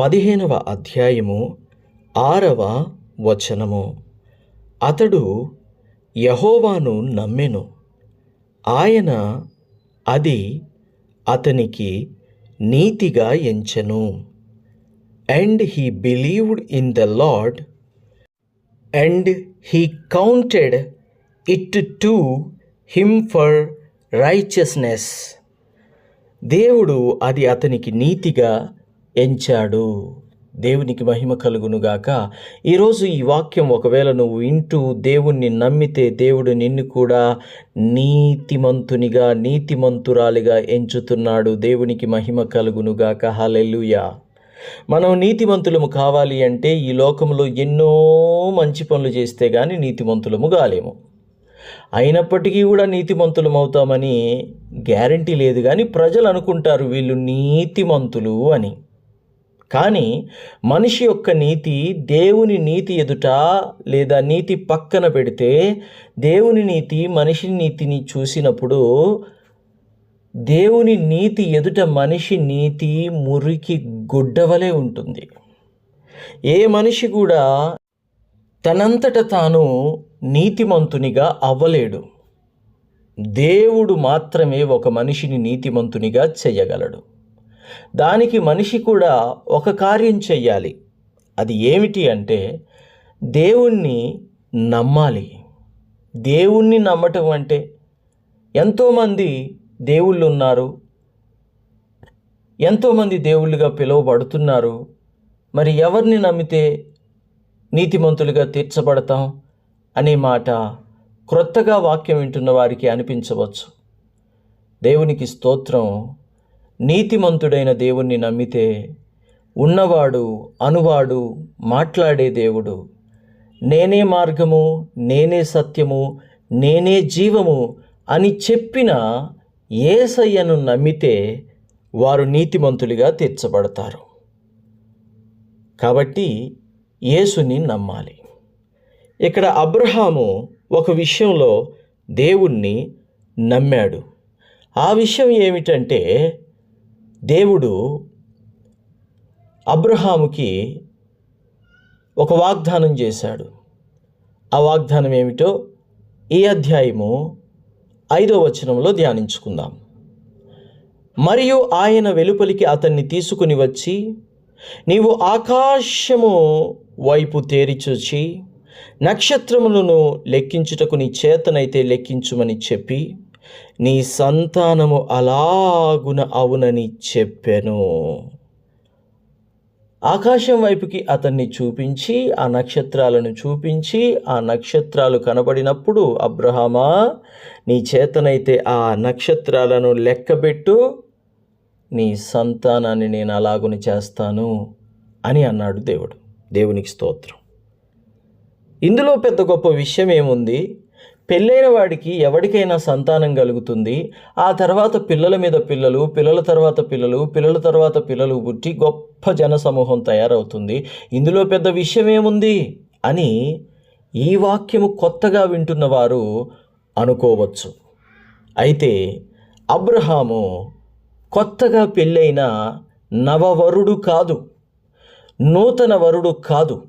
పదిహేనవ అధ్యాయము ఆరవ వచనము. అతడు యహోవాను నమ్మెను. ఆయన అది అతనికి నీతిగా ఎంచెను. And he believed in the lord and he counted it to him for righteousness దేవుడు అది అతనికి నీతిగా ఎంచాడు. దేవునికి మహిమ కలుగునుగాక ఈరోజు ఈ వాక్యం ఒకవేళ నువ్వు వింటూ దేవుణ్ణి నమ్మితే దేవుడు నిన్ను కూడా నీతిమంతునిగా నీతిమంతురాలిగా ఎంచుతున్నాడు. దేవునికి మహిమ కలుగునుగాక హలెలుయా మనం నీతిమంతులము కావాలి అంటే ఈ లోకంలో ఎన్నో మంచి పనులు చేస్తే కానీ నీతిమంతులము కాలేము. అయినప్పటికీ కూడా నీతిమంతులం అవుతామని గ్యారంటీ లేదు కానీ ప్రజలు అనుకుంటారు వీళ్ళు నీతిమంతులు అని. కానీ మనిషి యొక్క నీతి దేవుని నీతి ఎదుట లేదా నీతి పక్కన పెడితే దేవుని నీతి మనిషి నీతిని చూసినప్పుడు దేవుని నీతి ఎదుట మనిషి నీతి మురికి గుడ్డవలే ఉంటుంది. ఏ మనిషి కూడా తనంతట తాను నీతిమంతునిగా అవ్వలేడు. దేవుడు మాత్రమే ఒక మనిషిని నీతిమంతునిగా చేయగలడు. దానికి మనిషి కూడా ఒక కార్యం చెయ్యాలి. అది ఏమిటి అంటే దేవుణ్ణి నమ్మాలి. దేవుణ్ణి నమ్మటం అంటే ఎంతోమంది దేవుళ్ళు ఉన్నారు ఎంతోమంది దేవుళ్ళుగా పిలువబడుతున్నారు. మరి ఎవరిని నమ్మితే నీతిమంతులుగా తీర్చబడతాం అనే మాట క్రొత్తగా వాక్యం వింటున్న వారికి అనిపించవచ్చు. దేవునికి స్తోత్రం. నీతిమంతుడైన దేవుణ్ణి నమ్మితే ఉన్నవాడు అనువాడు మాట్లాడే దేవుడు. నేనే మార్గము నేనే సత్యము నేనే జీవము అని చెప్పిన ఏసయ్యను నమ్మితే వారు నీతిమంతులుగా తీర్చబడతారు. కాబట్టి యేసుని నమ్మాలి. ఇక్కడ అబ్రహాము ఒక విషయంలో దేవుణ్ణి నమ్మాడు. ఆ విషయం ఏమిటంటే దేవుడు అబ్రహాముకి ఒక వాగ్దానం చేశాడు. ఆ వాగ్దానం ఏమిటో ఈ అధ్యాయము ఐదో వచనంలో ధ్యానించుకుందాం. మరియు ఆయన వెలుపలికి అతన్ని తీసుకుని వచ్చి నీవు ఆకాశము వైపు తేరిచూచి నక్షత్రములను లెక్కించుటకు నీ చేతనైతే లెక్కించుమని చెప్పి నీ సంతానము అలాగున అవునని చెప్పెను. ఆకాశం వైపుకి అతన్ని చూపించి ఆ నక్షత్రాలను చూపించి ఆ నక్షత్రాలు కనబడినప్పుడు అబ్రహమా నీ చేతనైతే ఆ నక్షత్రాలను లెక్కబెట్టు నీ సంతానాన్ని నేను అలాగుని చేస్తాను అని అన్నాడు దేవుడు. దేవునికి స్తోత్రం. ఇందులో పెద్ద గొప్ప విషయం ఏముంది పెళ్ళైన వాడికి ఎవరికైనా సంతానం కలుగుతుంది. ఆ తర్వాత పిల్లల మీద పిల్లలు పిల్లల తర్వాత పిల్లలు పిల్లల తర్వాత పిల్లలు పుట్టి గొప్ప జన సమూహం తయారవుతుంది. ఇందులో పెద్ద విషయం ఏముంది అని ఈ వాక్యము కొత్తగా వింటున్న వారు అనుకోవచ్చు. అయితే అబ్రహాము కొత్తగా పెళ్ళైన నవవరుడు కాదు. నూతన వరుడు కాదు.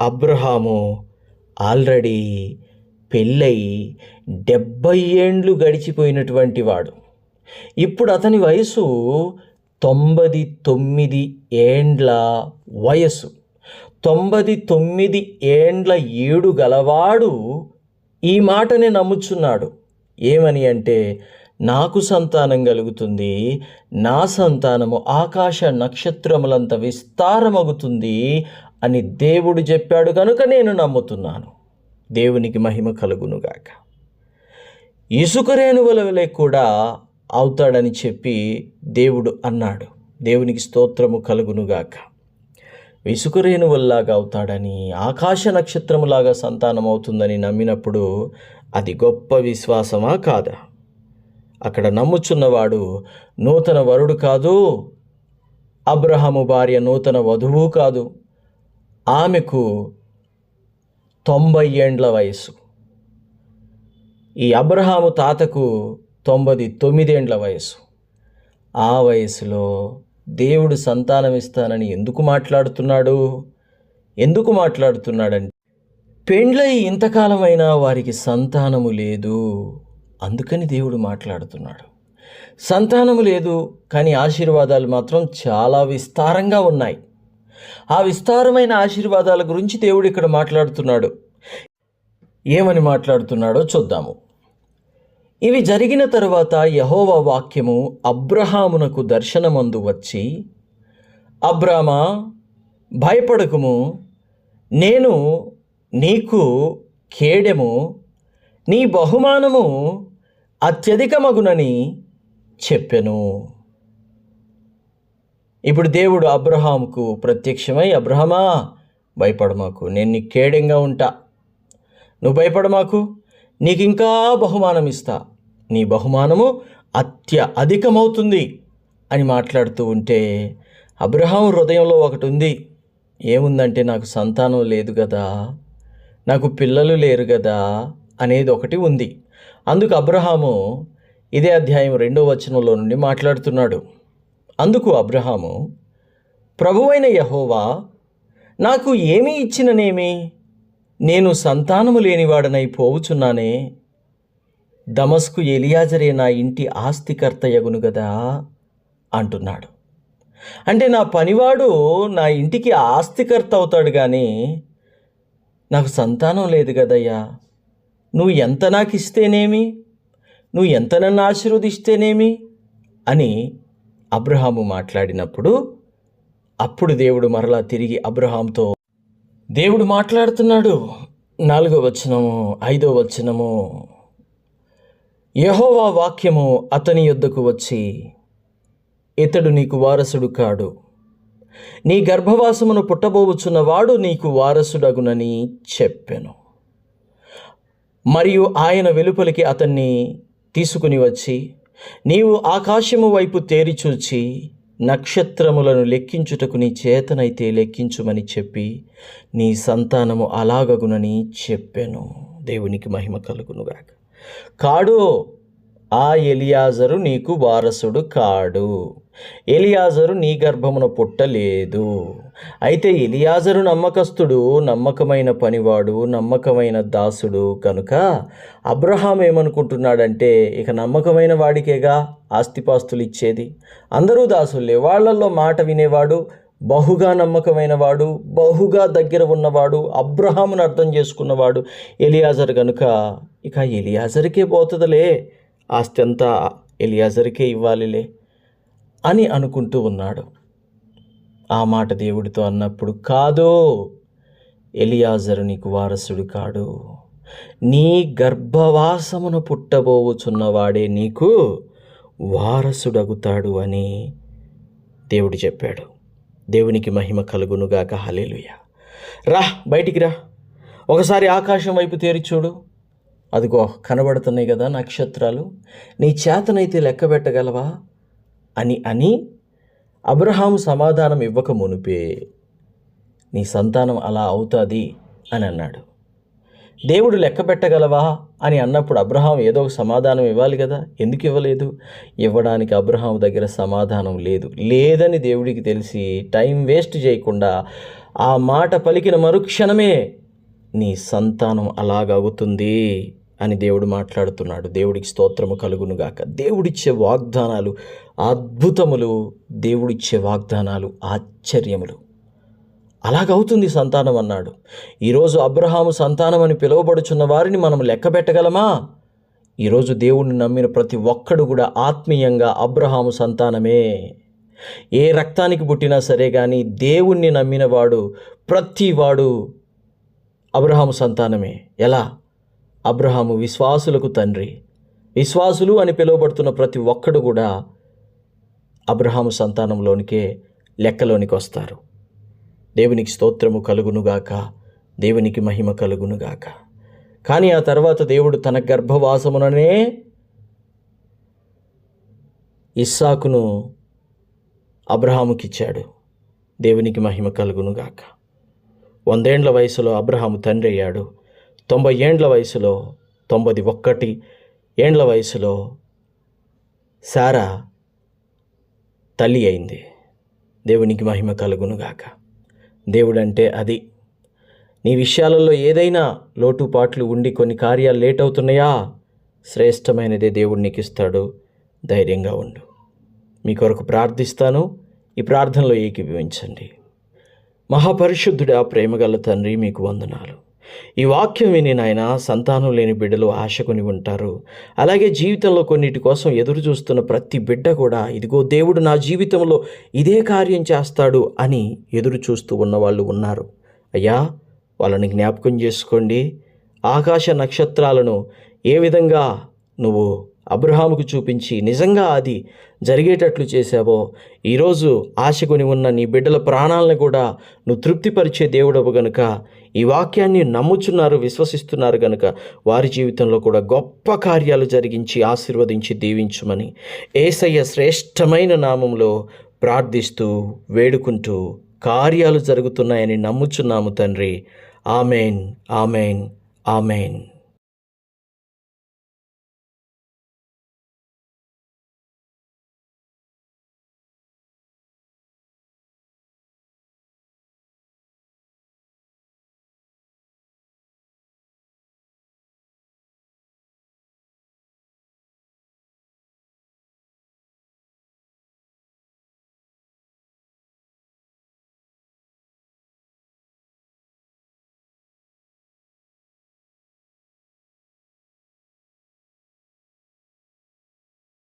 అబ్రహాము ఆల్రెడీ పెళ్ళై డెబ్బై ఏండ్లు గడిచిపోయినటువంటి వాడు. ఇప్పుడు అతని వయసు తొంభై తొమ్మిది ఏండ్ల వయసు తొంభై తొమ్మిది ఏండ్ల ఏడు గలవాడు ఈ మాటనే నమ్ముచున్నాడు. ఏమని అంటే నాకు సంతానం కలుగుతుంది నా సంతానము ఆకాశ నక్షత్రములంత విస్తారమగుతుంది అని దేవుడు చెప్పాడు కనుక నేను నమ్ముతున్నాను. దేవునికి మహిమ కలుగునుగాక. ఇసుక రేణువుల వలె కూడా అవుతాడని చెప్పి దేవుడు అన్నాడు. దేవునికి స్తోత్రము కలుగునుగాక. విసుకురేణువుల్లాగా అవుతాడని ఆకాశ నక్షత్రములాగా సంతానం అవుతుందని నమ్మినప్పుడు అది గొప్ప విశ్వాసమా కాదా? అక్కడ నమ్ముచున్నవాడు నూతన వరుడు కాదు అబ్రహము భార్య నూతన వధువు కాదు. ఆమెకు తొంభై ఏండ్ల వయసు ఈ అబ్రహాము తాతకు తొంభై తొమ్మిదేండ్ల వయసు ఆ వయసులో దేవుడు సంతానం ఇస్తానని ఎందుకు మాట్లాడుతున్నాడు? ఎందుకు మాట్లాడుతున్నాడంటే పెండ్లై ఇంతకాలమైనా వారికి సంతానము లేదు అందుకని దేవుడు మాట్లాడుతున్నాడు. సంతానము లేదు కానీ ఆశీర్వాదాలు మాత్రం చాలా విస్తారంగా ఉన్నాయి. ఆ విస్తారమైన ఆశీర్వాదాల గురించి దేవుడు ఇక్కడ మాట్లాడుతున్నాడు. ఏమని మాట్లాడుతున్నాడో చూద్దాము. ఇవి జరిగిన తరువాత యహోవ వాక్యము అబ్రహామునకు దర్శనమందు వచ్చి అబ్రామా భయపడకుము. నేను నీకు కేడెము. నీ బహుమానము అత్యధికమగునని చెప్పెను. ఇప్పుడు దేవుడు అబ్రహాంకు ప్రత్యక్షమై అబ్రహమా భయపడమాకు నేను నీ కేడంగా ఉంటా. నువ్వు భయపడమాకు నీకు ఇంకా బహుమానం ఇస్తా. నీ బహుమానము అత్య అధికమవుతుంది అని మాట్లాడుతూ ఉంటే అబ్రహాం హృదయంలో ఒకటి ఉంది ఏముందంటే నాకు సంతానం లేదు కదా నాకు పిల్లలు లేరు కదా అనేది ఒకటి ఉంది. అందుకు అబ్రహాము ఇదే అధ్యాయం రెండో వచనంలో నుండి మాట్లాడుతున్నాడు. అందుకు అబ్రహాము ప్రభువైన యహోవా నాకు ఏమీ ఇచ్చిననేమి? నేను సంతానము లేనివాడనై పోవుచున్నానే? దమస్కు ఎలియాజరే నా ఇంటి ఆస్తికర్తయగును గదా? అంటున్నాడు. అంటే నా పనివాడు నా ఇంటికి ఆస్తికర్త అవుతాడు కానీ నాకు సంతానం లేదు కదయ్యా నువ్వు ఎంత నాకు ఇస్తేనేమి నువ్వు ఎంత నన్ను ఆశీర్వదిస్తేనేమి? అని అబ్రహాము మాట్లాడినప్పుడు అప్పుడు దేవుడు మరలా తిరిగి అబ్రహాంతో దేవుడు మాట్లాడుతున్నాడు. నాలుగో వచనము ఐదో వచనము. యహోవా వాక్యము అతని యొద్దకు వచ్చి ఇతడు నీకు వారసుడు కాడు. నీ గర్భవాసమును పుట్టబోవుచున్నవాడు నీకు వారసుడగునని చెప్పాను. మరియు ఆయన వెలుపలికి అతన్ని తీసుకుని వచ్చి నీవు ఆకాశము వైపు తేరిచూచి నక్షత్రములను లెక్కించుటకు నీ చేతనైతే లెక్కించుమని చెప్పి నీ సంతానము అలాగగునని చెప్పాను. దేవునికి మహిమ కలుగునుగాక. కాడు ఆ ఎలియాజరు నీకు వారసుడు కాడు. ఎలియాజరు నీ గర్భమున పుట్టలేదు. అయితే ఎలియాజరు నమ్మకస్తుడు నమ్మకమైన పనివాడు నమ్మకమైన దాసుడు కనుక అబ్రహాం ఏమనుకుంటున్నాడంటే ఇక నమ్మకమైన వాడికేగా ఆస్తిపాస్తులు ఇచ్చేది అందరూ దాసులే వాళ్ళల్లో మాట వినేవాడు బహుగా నమ్మకమైన వాడు బహుగా దగ్గర ఉన్నవాడు అబ్రహామును అర్థం చేసుకున్నవాడు ఎలియాజర్ కనుక ఇక ఎలియాజర్కే పోతుందిలే. ఆస్తి అంతా ఎలియాజర్కే ఇవ్వాలిలే. అని అనుకుంటూ ఉన్నాడు. ఆ మాట దేవుడితో అన్నప్పుడు కాదో ఎలియాజరు నీకు వారసుడు కాడు. నీ గర్భవాసమును పుట్టబోవుచున్నవాడే నీకు వారసుడగుతాడు అని దేవుడు చెప్పాడు. దేవునికి మహిమ కలుగునుగాక హలేలుయ రా బయటికి రా. ఒకసారి ఆకాశం వైపు తేరి చూడు. అదిగో కనబడుతున్నాయి కదా నక్షత్రాలు. నీ చేతనైతే లెక్క పెట్టగలవా? అని అని అబ్రహాము సమాధానం ఇవ్వక మునిపే నీ సంతానం అలా అవుతుంది అని అన్నాడు. దేవుడు లెక్క పెట్టగలవా అని అన్నప్పుడు అబ్రహాం ఏదో ఒక సమాధానం ఇవ్వాలి కదా? ఎందుకు ఇవ్వలేదు? ఇవ్వడానికి అబ్రహాం దగ్గర సమాధానం లేదు. లేదని దేవుడికి తెలిసి టైం వేస్ట్ చేయకుండా ఆ మాట పలికిన మరుక్షణమే నీ సంతానం అలాగవుతుంది అని దేవుడు మాట్లాడుతున్నాడు. దేవుడికి స్తోత్రము కలుగునుగాక. దేవుడిచ్చే వాగ్దానాలు అద్భుతములు దేవుడిచ్చే వాగ్దానాలు ఆశ్చర్యములు. అలాగవుతుంది సంతానం అన్నాడు. ఈరోజు అబ్రహాము సంతానం అని పిలువబడుచున్న వారిని మనం లెక్క పెట్టగలమా? ఈరోజు దేవుణ్ణి నమ్మిన ప్రతి ఒక్కడు కూడా ఆత్మీయంగా అబ్రహాము సంతానమే. ఏ రక్తానికి పుట్టినా సరే కానీ దేవుణ్ణి నమ్మినవాడు ప్రతివాడు అబ్రహాము సంతానమే. ఎలా? అబ్రహాము విశ్వాసులకు తండ్రి. విశ్వాసులు అని పిలువబడుతున్న ప్రతి ఒక్కడు కూడా అబ్రహాము సంతానంలోనికే లెక్కలోనికి వస్తారు. దేవునికి స్తోత్రము కలుగునుగాక దేవునికి మహిమ కలుగునుగాక. కానీ ఆ తర్వాత దేవుడు తన గర్భవాసముననే ఇస్సాకును అబ్రహాముకిచ్చాడు. దేవునికి మహిమ కలుగునుగాక. వందేండ్ల వయసులో అబ్రహాము తండ్రి అయ్యాడు. తొంభై ఏండ్ల వయసులో తొంభై ఒక్కటి ఏండ్ల వయసులో సారా తల్లి అయింది. దేవునికి మహిమ కలుగునుగాక. దేవుడంటే అది. నీ విషయాలలో ఏదైనా లోటుపాట్లు ఉండి కొన్ని కార్యాలు లేట్ అవుతున్నాయా శ్రేష్టమైనదే దేవుడు నీకు ఇస్తాడు ధైర్యంగా ఉండు. మీ కొరకు ప్రార్థిస్తాను. ఈ ప్రార్థనలో ఏకీభవించండి. మహాపరిశుద్ధుడా ప్రేమగల తండ్రి మీకు వందనాలు. ఈ వాక్యం విని నాయన సంతానం లేని బిడ్డలు ఆశకుని ఉంటారు. అలాగే జీవితంలో కొన్నిటి కోసం ఎదురు చూస్తున్న ప్రతి బిడ్డ కూడా ఇదిగో దేవుడు నా జీవితంలో ఇదే కార్యం చేస్తాడు అని ఎదురు చూస్తూ ఉన్న వాళ్ళు ఉన్నారు. అయ్యా వాళ్ళని జ్ఞాపకం చేసుకోండి. ఆకాశ నక్షత్రాలను ఏ విధంగా నువ్వు అబ్రహాముకు చూపించి నిజంగా అది జరిగేటట్లు చేశావో ఈరోజు ఆశకుని ఉన్న నీ బిడ్డల ప్రాణాలను కూడా నువ్వు తృప్తిపరిచే దేవుడవు గనుక ఈ వాక్యాన్ని నమ్ముచున్నారు విశ్వసిస్తున్నారు గనుక వారి జీవితంలో కూడా గొప్ప కార్యాలు జరిగించి ఆశీర్వదించి దీవించుమని ఏసయ్య శ్రేష్టమైన నామంలో ప్రార్థిస్తూ వేడుకుంటూ కార్యాలు జరుగుతున్నాయని నమ్ముచున్నాము తండ్రి. Amen amen amen.